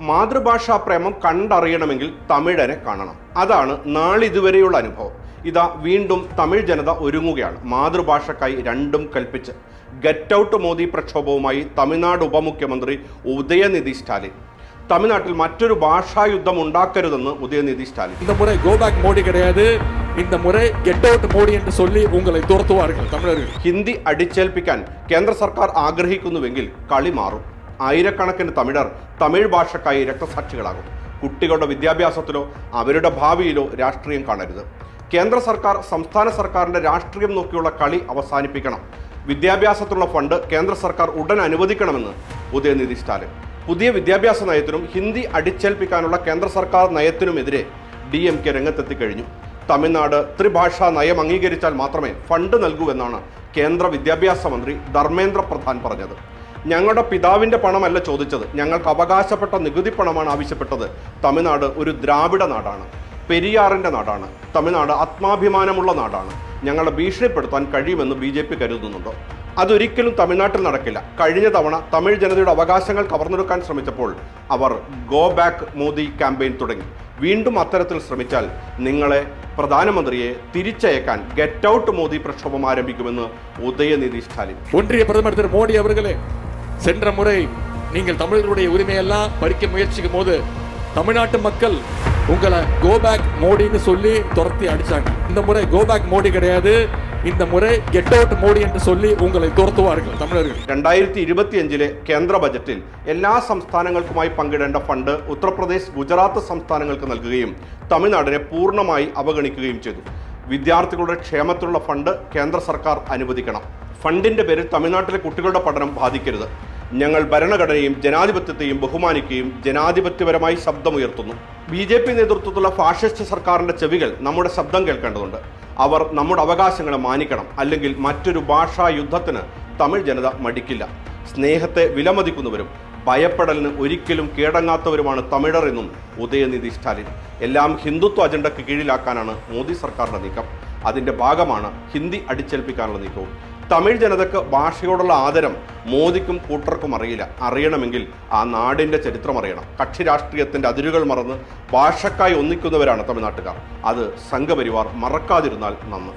മാതൃഭാഷാ പ്രേമം കണ്ടറിയണമെങ്കിൽ തമിഴനെ കാണണം അതാണ് നാളിതുവരെയുള്ള അനുഭവം ഇതാ വീണ്ടും തമിഴ് ജനത ഒരുങ്ങുകയാണ് മാതൃഭാഷക്കായി രണ്ടും കൽപ്പിച്ച് ഗെറ്റ് ഔട്ട് മോദി പ്രക്ഷോഭവുമായി തമിഴ്നാട് ഉപമുഖ്യമന്ത്രി ഉദയനിധി സ്റ്റാലിൻ തമിഴ്നാട്ടിൽ മറ്റൊരു ഭാഷായുദ്ധം ഉണ്ടാക്കരുതെന്ന് ഉദയനിധി സ്റ്റാലിൻ இந்த முறை கோ பேக் மோடி கிடையாது இந்த முறை கெட் அவுட் மோடி என்று சொல்லி உங்களை துரத்துவார்கள் தமிழர்கள் ഹിന്ദി അടിച്ചേൽപ്പിക്കാൻ കേന്ദ്ര സർക്കാർ ആഗ്രഹിക്കുന്നുവെങ്കിൽ കളി മാറും ആയിരക്കണക്കിന് തമിഴർ തമിഴ് ഭാഷക്കായി രക്തസാക്ഷികളാകും. കുട്ടികളുടെ വിദ്യാഭ്യാസത്തിലോ അവരുടെ ഭാവിയിലോ രാഷ്ട്രീയം കാണരുത്. കേന്ദ്ര സർക്കാർ സംസ്ഥാന സർക്കാരിന്റെ രാഷ്ട്രീയം നോക്കിയുള്ള കളി അവസാനിപ്പിക്കണം. വിദ്യാഭ്യാസത്തിനുള്ള ഫണ്ട് കേന്ദ്ര സർക്കാർ ഉടൻ അനുവദിക്കണമെന്ന് ഉദയനിധി സ്റ്റാലിൻ. പുതിയ വിദ്യാഭ്യാസ നയത്തിനും ഹിന്ദി അടിച്ചേൽപ്പിക്കാനുള്ള കേന്ദ്ര സർക്കാർ നയത്തിനുമെതിരെ ഡി എം കെ രംഗത്തെത്തിക്കഴിഞ്ഞു. തമിഴ്നാട് ത്രിഭാഷാ നയം അംഗീകരിച്ചാൽ മാത്രമേ ഫണ്ട് നൽകൂ എന്നാണ് കേന്ദ്ര വിദ്യാഭ്യാസ മന്ത്രി ധർമ്മേന്ദ്ര പ്രധാൻ പറഞ്ഞത്. ഞങ്ങളുടെ പിതാവിന്റെ പണമല്ല ചോദിച്ചത്. ഞങ്ങൾക്ക് അവകാശപ്പെട്ട നികുതി പണമാണ് ആവശ്യപ്പെട്ടത്. തമിഴ്നാട് ഒരു ദ്രാവിഡ നാടാണ്. പെരിയാറിന്റെ നാടാണ്. തമിഴ്നാട് ആത്മാഭിമാനമുള്ള നാടാണ്. ഞങ്ങളെ ഭീഷണിപ്പെടുത്താൻ കഴിയുമെന്ന് ബി ജെ പി കരുതുന്നുണ്ട്. അതൊരിക്കലും തമിഴ്നാട്ടിൽ നടക്കില്ല. കഴിഞ്ഞ തവണ തമിഴ് ജനതയുടെ അവകാശങ്ങൾ കവർന്നെടുക്കാൻ ശ്രമിച്ചപ്പോൾ അവർ ഗോ ബാക്ക് മോദി ക്യാമ്പയിൻ തുടങ്ങി. വീണ്ടും അത്തരത്തിൽ ശ്രമിച്ചാൽ നിങ്ങളെ പ്രധാനമന്ത്രിയെ തിരിച്ചയക്കാൻ ഗെറ്റ് ഔട്ട് മോദി പ്രക്ഷോഭം ആരംഭിക്കുമെന്ന് ഉദയനിധി സ്റ്റാലിൻ. ഒൻറിയ சென்ற முறை நீங்கள் தமிழர்களுடைய உரிமையெல்லாம் பறிக்க முயற்சிக்கும் போது தமிழ்நாட்டு மக்கள் உங்களை கோ பேக் மோடின்னு சொல்லி துரத்தி அடிச்சாங்க இந்த முறை கோ பேக் மோடி கிடையாது இந்த முறை கெட் அவுட் மோடி என்று சொல்லி உங்களை துரத்துவார்கள் தமிழர்கள் രണ്ടായിരത്തി ഇരുപത്തിയഞ്ചിലെ കേന്ദ്ര ബജറ്റിൽ എല്ലാ സംസ്ഥാനങ്ങൾക്കുമായി പങ്കിടേണ്ട ഫണ്ട് ഉത്തർപ്രദേശ് ഗുജറാത്ത് സംസ്ഥാനങ്ങൾക്ക് നൽകുകയും തമിഴ്നാടിനെ പൂർണ്ണമായി അവഗണിക്കുകയും ചെയ്തു വിദ്യാർത്ഥികളുടെ ക്ഷേമത്തിലുള്ള ഫണ്ട് കേന്ദ്ര സർക്കാർ അനുവദിക്കണം ഫണ്ടിന്റെ പേരിൽ തമിഴ്നാട്ടിലെ കുട്ടികളുടെ പഠനം ബാധിക്കരുത് ഞങ്ങൾ ഭരണഘടനയും ജനാധിപത്യത്തെയും ബഹുമാനിക്കുകയും ജനാധിപത്യപരമായി ശബ്ദമുയർത്തുന്നു. ബി ജെ പി നേതൃത്വത്തിലുള്ള ഫാഷിസ്റ്റ് സർക്കാരിന്റെ ചെവികൾ നമ്മുടെ ശബ്ദം കേൾക്കേണ്ടതുണ്ട്. അവർ നമ്മുടെ അവകാശങ്ങളെ മാനിക്കണം. അല്ലെങ്കിൽ മറ്റൊരു ഭാഷാ യുദ്ധത്തിന് തമിഴ് ജനത മടിക്കില്ല. സ്നേഹത്തെ വിലമതിക്കുന്നവരും ഭയപ്പെടലിന് ഒരിക്കലും കീഴടങ്ങാത്തവരുമാണ് തമിഴർ എന്നും ഉദയനിധി സ്റ്റാലിൻ. എല്ലാം ഹിന്ദുത്വ അജണ്ടയ്ക്ക് കീഴിലാക്കാനാണ് മോദി സർക്കാരിന്റെ നീക്കം. അതിന്റെ ഭാഗമാണ് ഹിന്ദി അടിച്ചേൽപ്പിക്കാനുള്ള നീക്കവും. തമിഴ് ജനതയ്ക്ക് ഭാഷയോടുള്ള ആദരം മോദിക്കും കൂട്ടർക്കും അറിയില്ല. അറിയണമെങ്കിൽ ആ നാടിന്റെ ചരിത്രം അറിയണം. കക്ഷി രാഷ്ട്രീയത്തിന്റെ അതിരുകൾ മറന്ന് ഭാഷക്കായി ഒന്നിക്കുന്നവരാണ് തമിഴ്നാട്ടുകാർ. അത് സംഘപരിവാർ മറക്കാതിരുന്നാൽ നന്ന്.